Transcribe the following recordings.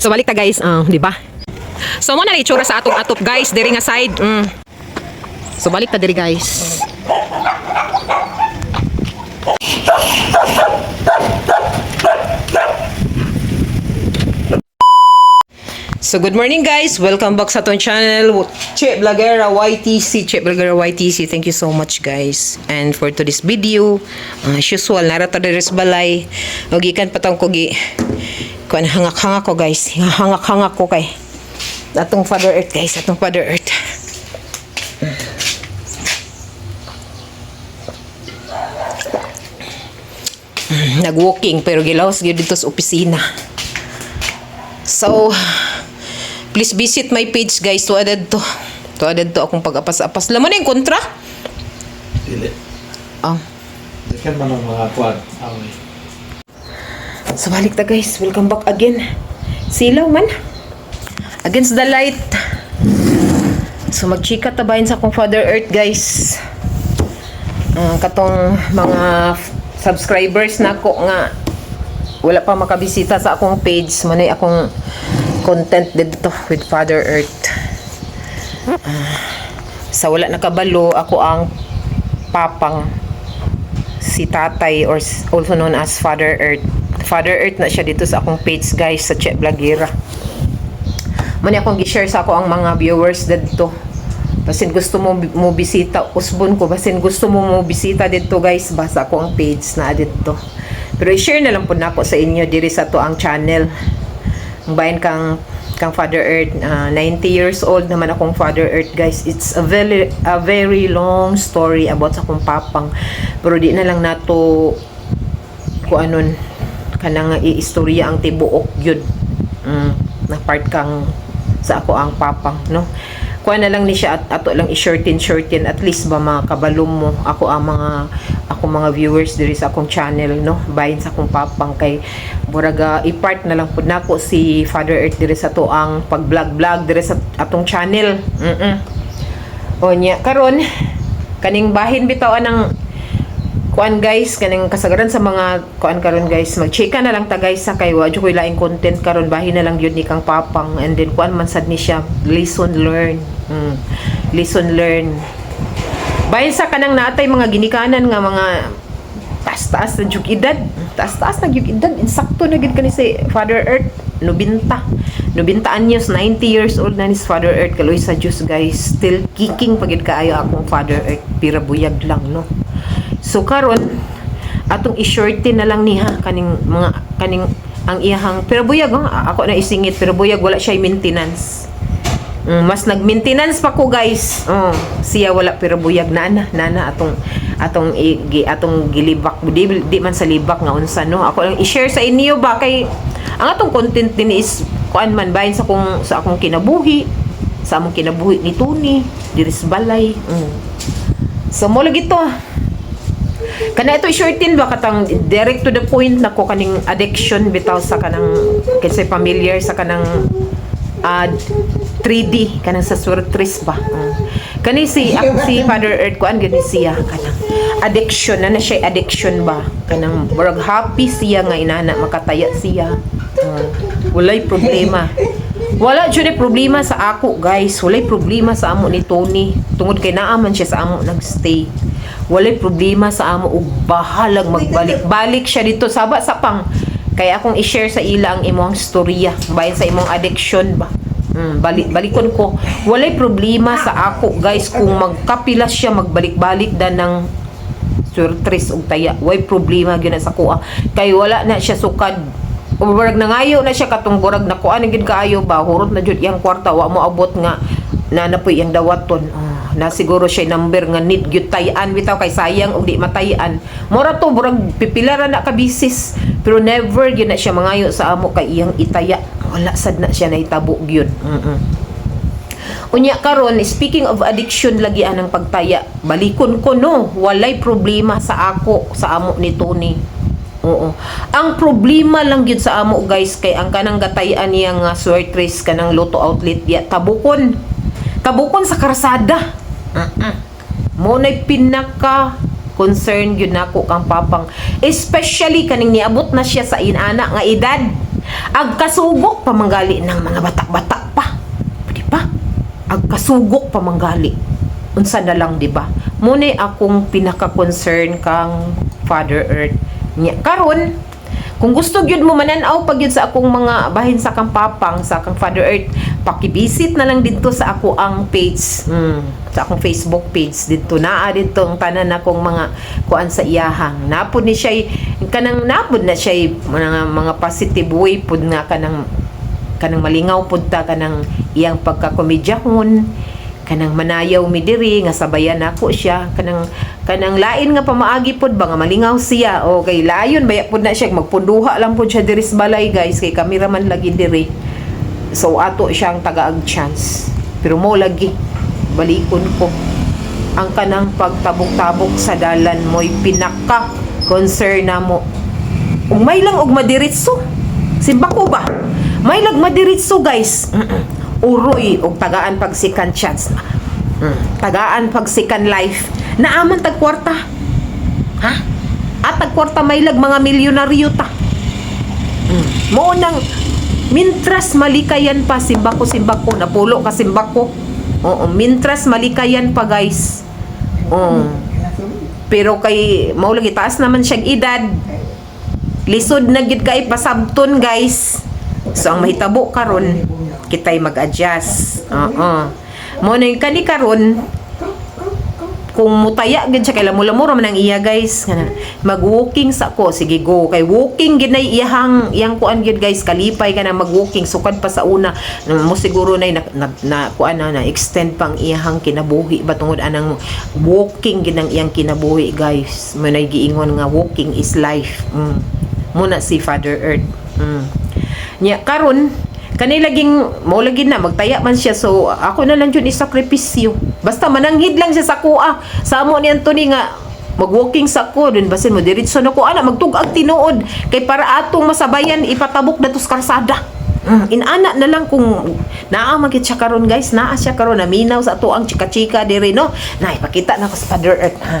So balik ta guys, ah, di ba? So mo na itsura sa atong atop guys, diri nga side. Mm. So balik ta diri guys. So good morning guys, welcome back sa atong channel. Che Blagera YTC Che Blagera YTC, thank you so much guys. And for today's video uh, As usual, narata deres balay. O gikan patang ko gi Kuan hangak-hangak ko guys Hangak-hangak ko kay Atong Father Earth guys, atong Father Earth Mm, Nag-walking pero gilawas gyud dito sa opisina So, please visit my page guys. Tuadad to. Tuadad to akong pag-apas-apas. Laman na yung kontra? Dili. Oh. Dakan man ang mga kwan. Away. So, balik ta guys. Welcome back again. Silaw man. Against the light. So, magchika tabayin sa akong Father Earth guys. Ah, katong mga subscribers na ko nga wala pa makabisita sa akong page mo na akong content dito with Father Earth Ah, sa wala nakabalo ako ang papang si tatay or also known as Father Earth Father Earth na siya dito sa akong page guys sa Che Blagira Mani akong gi-share sa ako ang mga viewers dito. Basin gusto mo mo bisita usbon ko basin gusto mo mo bisita dito guys basa ko ang page na dito. Pero i-share na lang po na ako sa inyo diri sa to ang channel. Ang bayan kang kang Father Earth ah, 90 years old naman akong Father Earth guys. It's a very a very long story about sa akong papang. Pero di na lang nato ko anon kanang iistorya ang tibuok gyud mm, na part kang sa ako ang papang no? Kuha na lang ni siya at ato lang i-shorten shorten. At least ba makabalo mo ako ang mga ako mga viewers diri sa akong channel no? Bayin sa akong papang kay buraga i-part na lang pud nako si Father Earth diri sa to ang pag-vlog vlog diri sa atong channel. Mm o nya karon kaning bahin bitaw ng kuan guys kaning kasagaran sa mga kuan karon guys mag-chika na lang ta guys sa kay wa. Jud koy laing content karon bahin na lang yun ni kang papang. And then kuan man sad ni siya lesson learn. Mm. lesson learn. Bahin sa kanang natay mga ginikanan nga mga taas-taas na jug edad. Taas-taas na jug edad. Insakto na gid kani si Father Earth. Nubinta. Nubinta anyos. 90 years old na ni Father Earth. Kaloy sa Diyos guys. Still kicking pagid kaayo akong Father Earth. Pira buyag lang no So karon atong i-shorten na lang niha kaning mga kaning ang iyahang pero buyag oh, ako na isingit pero buyag wala siya maintenance. Mm, mas nag-maintenance pa ko guys. Oh, siya wala pero buyag nana nana atong atong i, atong gilibak di, di man sa libak nga unsa no. Ako lang i-share sa inyo ba kay ang atong content din is kuan man bahin sa akong sa akong kinabuhi sa among kinabuhi ni Tony diri sa balay. Mm. So mo lagi to. Kana ito shortin ba katang direct to the point na ko kaning addiction bitaw sa kanang kasi familiar sa kanang uh, 3D kanang sa surtris ba. Mm. Kani si ak- si Father Earth ko an gani siya kanang addiction na na siya addiction ba kanang murag happy siya nga inana makataya siya. Mm. Walay problema. Wala jud problema sa ako, guys. Walay problema sa amo ni Tony. Tungod kay naaman siya sa amo nagstay. Walay problema sa amo ug bahalag magbalik-balik siya dito saba sa pang. Kaya akong i-share sa ila ang imong storya bayan sa imong addiction ba. Mm, balik balikon ko. Walay problema sa ako, guys, kung magkapila siya magbalik-balik dan ng surtres og taya. Way problema gyud na sa kuha. Kay wala na siya sukad Umurag nangayo na siya katong burag na kuan gid kaayo ba hurot na jud iyang kwarta wa mo abot nga na napoy iyang dawaton oh, na siguro siya number nga need gyud tayan bitaw kay sayang og di matayan. Mura to burag pipila ra na ka bisis pero never gyud na siya mangayo sa amo kay iyang itaya. Wala sad na siya nahitabo gyud. Mm Unya karon speaking of addiction lagi anang pagtaya. Balikon ko no? Walay problema sa ako sa amo ni Tony. Oo. Ang problema lang gyud sa amo guys kay ang kanang gatayan niya nga sweatress kanang loto outlet ya tabukon. Tabukon sa karsada. Mm-mm. Mo nay pinaka concern gyud nako kang papang especially kaning niabot na siya sa inana nga edad Agkasugok pamanggali ng mga bata-bata pa. Di ba? Agkasugok pamanggali. Unsa na lang, di ba? Muna akong pinaka-concern kang Father Earth. Nya, karon kung gusto gyud mo mananaw pag yun sa akong mga bahin sa kang papang sa kang Father Earth pakibisit na lang dito sa ako ang page. Mm, sa akong Facebook page dito. Naa dito ang tanan akong mga kuan sa iyahang. Napod ni siya kanang napod na siya mga mga positive way pud nga kanang kanang malingaw pud ta kanang iyang pagkakomedyahon kanang manayaw mi diri nga sabayan nako siya. Kanang kanang lain nga pamaagi pod ba nga malingaw siya. O kay layon baya pod na siya. Magpunduha lang pod siya diri sa balay guys. Kay kameraman lagi diri so ato siyang tagaag chance. Pero mo lagi balikon ko. Ang kanang pagtabok-tabok sa dalan mo'y pinaka concern na mo. Ug may lang og madiritso simba ko ba? May lag madiritso guys. Uroy og tagaan pag second chance Mm. tagaan pag second life. Naaman tag kwarta ha? At tag kwarta may lag mga milyonaryo ta. Mm. mo nang mintras malikayan pa simbako simbako napulo ka simbako oo mintras malikayan pa guys. Oo. Pero kay mao lagi taas naman siyang edad. Lisod na gid kay pasabton guys. So ang mahitabo karon kitay mag-adjust. Oo. Mo na kani karon kung mutaya gid siya kay lamula-mura man ang iya guys. Kana, mag-walking sa ko. Sige go. Kay walking gid nay iyahang iyang kuan gid guys. Kalipay ka na mag-walking. Sukad pa sa una. Na- mo siguro nay na, na, na kuan na, na extend pang iyahang kinabuhi ba tungod anang walking gid ang iyang kinabuhi guys. Mo nay giingon nga walking is life. Mm. muna si Father Earth. Mm. nya karon kanilaging mo lagi na magtaya man siya. So ako na lang jud isakripisyo basta mananghid lang siya sa kuha. Sa amo ni Anthony nga mag-walking sa ko. Dun basin mo diretso na ko. Ana magtugag tinuod. Kay para atong masabayan ipatabok na tos karsada. Mm, inana na lang kung naa magit siya karon guys. Naa siya karon naminaw sa ato ang chika-chika diri no? Na ipakita na ko sa Father Earth ha?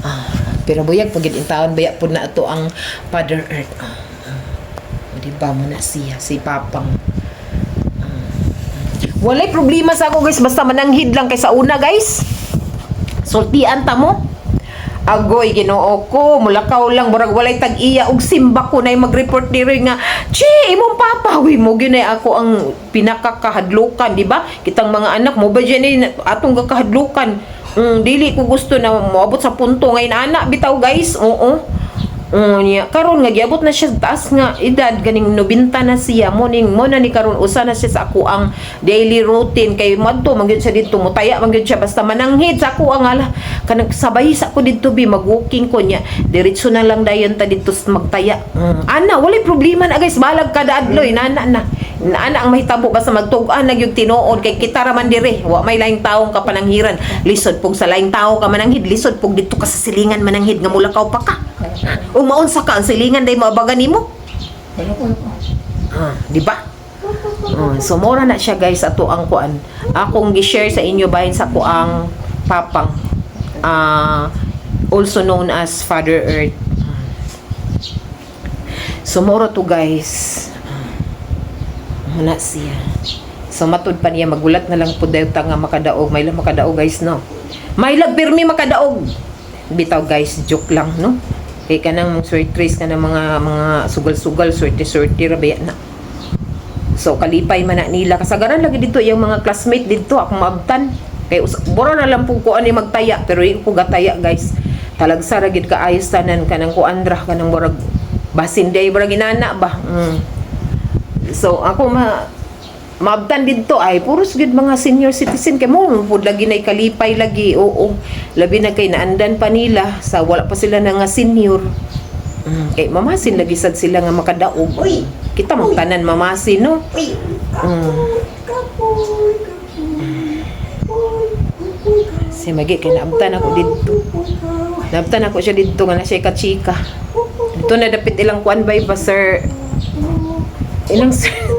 Ah, pero buyag pagid intaon baya pud na ato ang Father Earth ah, ah. di ba mo na siya si Papang Walay problema sa ako guys basta mananghid lang kay sa una guys. Sultian ta mo. Agoy Ginoo ko, mulakaw lang murag walay tag-iya og simba ko nay mag-report diri nga, "Chi, imong papa wi mo gyud ako ang pinakakahadlukan, di ba? Kitang mga anak mo ba dyan eh, atong kakahadlukan. Mm, dili ko gusto na moabot sa punto ngayon anak bitaw guys. Oo. Oh, niya. Karon nga giabot na siya taas nga edad ganing nobinta na siya. Morning mo na ni karon usa na siya sa ako ang daily routine. Kay madto magyud siya dito mutaya magyud siya. Basta mananghid sa ako ang ala. Kanang sabay sa ako dito bi mag-walking ko niya. Diretso na lang dayon ta dito magtaya. Mm. ana walay problema na guys. Balag kada adloy nana na. Ana ang mahitabo basta magtug-an nagyug tinuod. Kay kita ra man dire. Wa may laing taong ka pananghiran lisod pug sa laing tao ka mananghid lisod pug dito ka sa silingan mananghid nga mulakaw pa ka o maunsa ka ang silingan day maabagan nimo Ah, di ba? Oh, so mura na siya guys ato ang kuan. Akong gi-share sa inyo bahin sa kuang papang ah also known as Father Earth. So mura to guys. Muna siya. So matud pa niya magulat na lang pud dayon ta nga makadaog, may lang makadaog guys no. May lag pirmi makadaog. Bitaw guys, joke lang no. Kay kanang sortres ka ng mga mga sugal-sugal, sorte-sorte ra baya na. So kalipay man na nila kasagaran lagi dito yung mga classmate dito ako maabtan. Kay boro na lang pug ko ani magtaya pero di ko gataya guys. Talagsa ra gid ka ayos tanan kanang kuandra kanang murag basin day murag inana ba. Mm. So ako ma maabtan dito ay puros gid mga senior citizen kay mo pud lagi nay kalipay lagi oo. Labi na kay naandan pa nila sa wala pa sila na nga senior. Mm. kay mamasin lagi sad sila nga makadaog. Kita mo tanan mamasin no? Mm. si magi kay naabtan ako dito naabtan ako siya dito nga na siya ka-chika. Dito na dapit ilang kuan bay pa sir? Ilang sir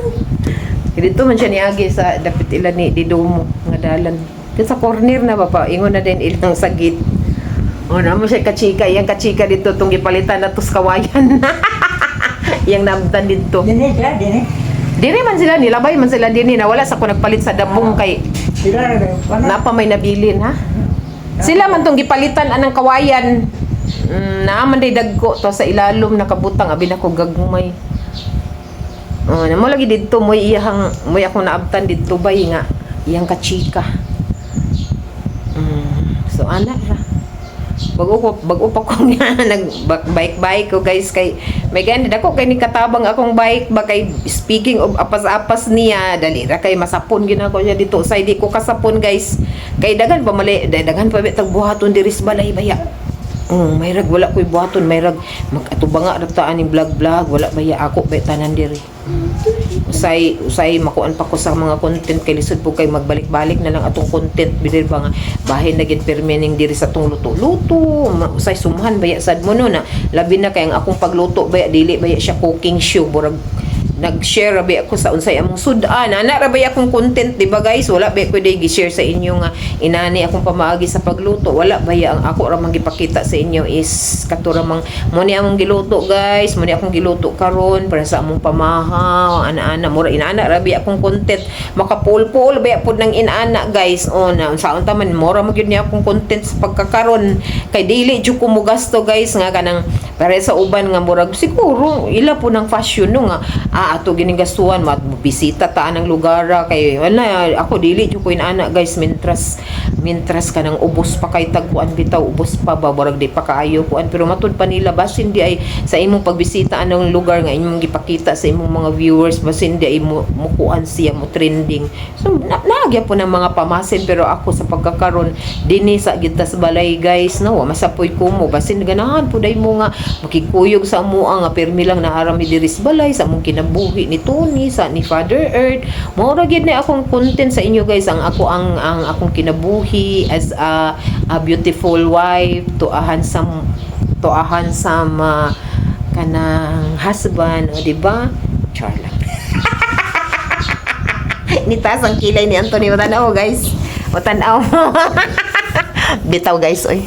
dito man siya niagi sa dapit ila ni Didomo nga dalan Dito sa corner na ba pa ingon na din ilang sagit o na mo siya kachika yang kachika dito tong gipalitan na tos kawayan Iyang naabtan dito. Dini siya, dini. Diri man sila, nilabay man sila din na wala sa ko nagpalit sa dabong kay Sila na napa may nabilin ha. Sila man tong gipalitan anang kawayan. Mm, naaman day dagko to sa ilalom nakabutang abi nako gagmay. Oh, na mo lagi didto mo iyang mo akong naabtan didto bay nga iyang kachika. Mm, so ana ra. Bago ko bago pa ko nga nag bike bike ko guys kay may gani dako kay ni katabang akong bike ba kay speaking of apas-apas niya dali ra kay masapon gina ko niya dito sa di ko kasapon guys kay dagan pa mali dagan pa bitag buhaton diri sa balay baya Mm, may rag wala ko'y buhaton, may rag mag-atubanga ra ta aning vlog-vlog, wala baya ako bay tanan diri. Usay usay makuan pa ko sa mga content kay lisod po kay magbalik-balik na lang atong content bidir ba nga bahay na gid permening diri sa tong luto-luto. Ma- Usay sumhan baya sad mo no na labi na kay ang akong pagluto baya dili baya siya cooking show burag nag-share rabi ako sa unsay among sudan? Ana rabi akong content di ba guys? Wala ba ko gi-share sa inyo nga inani akong pamaagi sa pagluto? Wala baya ang ako ra man gipakita sa inyo is katura mang mo ni among giluto guys. Mo ni akong giluto karon para sa among pamahaw ana-ana mura inaana rabi akong content? Makapulpul baya pud nang inaana guys? O na unsaon ta man mura mo gyud ni akong content sa pagkakaron. Kay dili jud ko mo gasto guys nga kanang para sa uban nga murag siguro ila po ng fashion no nga ah ato gining gastuhan mat bisita ta anang lugar ah, kay wala ako dili jud ko inaana guys. Mintras mintras kanang ubos pa kay tagkuan bitaw ubos pa ba? Murag di pa kaayo kuan. Pero matud pa nila basin di ay sa imong pagbisita anong lugar nga imong gipakita sa imong mga viewers basin di ay mo, mukuan siya mo trending. So na, naagya po ng mga pamasin pero ako sa pagkakaron dinhi sa gitas balay guys. No masapoy ko mo. Basin ganahan po day mo nga makikuyog sa amua nga permi lang naarami diri sa balay sa among kinabuhi ni Tony sa ni Father Earth. Mao gid na akong content sa inyo guys. Ang ako ang ang akong kinabuhi as a, a beautiful wife to a handsome to a handsome uh, kanang husband o di ba? Char lang nitas ang kilay ni Anthony. Matanaw guys. Matanaw. Bitaw guys oy.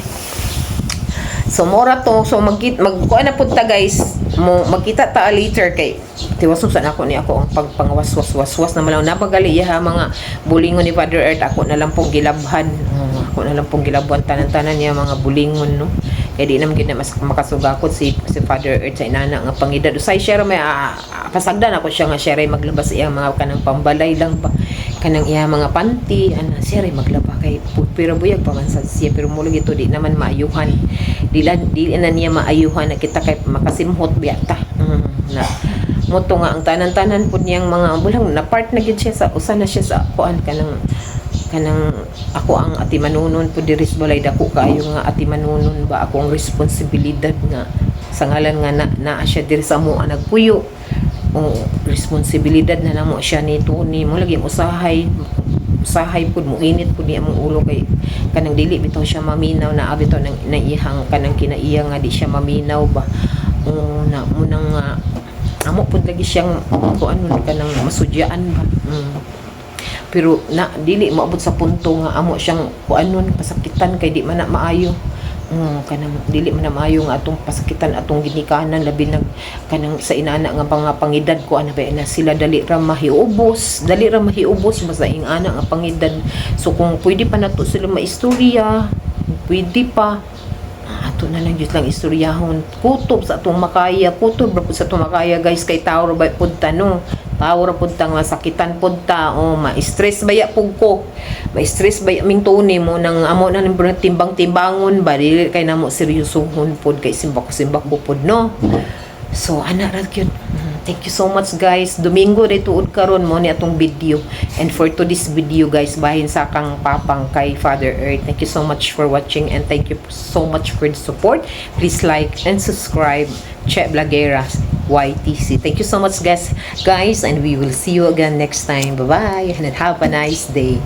So mora to. So magkit magkuan na pud ta guys mo magkita ta later kay tiwasusan ako ni ako ang pagpangwaswas waswas na malaw. Napagali ha mga bulingon ni Father Earth. Ako na lang pong gilabhan. Oh, ako na lang pong gilabhan. Tanan-tanan niya mga bulingon no? Kay di naman gid na mas makasugakot si si Father Earth sa inana nga pangidad usay siya ra may ah, pasagdan ako siya nga ray maglabas iya mga kanang pambalay lang ba kanang iya mga panty ana ray maglaba kay pero buyag pa man sad siya pero mulo gito di naman maayuhan. Di, la- di na niya maayuhan na kita kay makasimhot biyata mm, na moto nga ang tanan-tanan pud niyang mga bulang na part na gid siya sa usa na siya sa kuan kanang kanang ako ang ati manunon po diris balay dako kayo nga ati manunon ba ako ang responsibilidad nga sa ngalan nga na, naa siya diri sa mo nagpuyo o responsibilidad na namo siya ni Tony mo lagi usahay usahay pud mo init pud ni among ulo. Kay kanang dili bitaw siya maminaw na abi to nang naihang kanang kinaiya nga di siya maminaw ba. O na mo nang nga amo pud lagi siyang ko ano kanang masudyaan ba. Mm. Pero na dili maabot sa punto nga amo siyang kuanon pasakitan kay di man na maayo mm, kanang dili man na maayo nga atong pasakitan atong ginikanan labi nag kanang sa inana nga mga pangidad ko ana ba na sila dali ra mahiubos dali ra mahiubos basta ing ana nga pangidad. So kung pwede pa nato sila maistorya pwede pa. Ah, ato na lang yun lang istoryahon. Kutob sa atong makaya kutob sa atong makaya guys kay tao ra ba pud no tao ra pud ta nga sakitan pud ta o ma-stress baya pud ko. Ma-stress baya ming tuni mo nang amo na ng timbang-timbangon ba dili kay namo seryosohon pud kay simbak simbak ko pud no? So ana ra gyud Thank you so much guys. Domingo rin tuod karon mo ni atong video. And for today's video guys, bahin sa kang papang kay Father Earth. Thank you so much for watching and thank you so much for the support. Please like and subscribe. Che Blagera YTC. Thank you so much guys, guys, and we will see you again next time. Bye bye and have a nice day.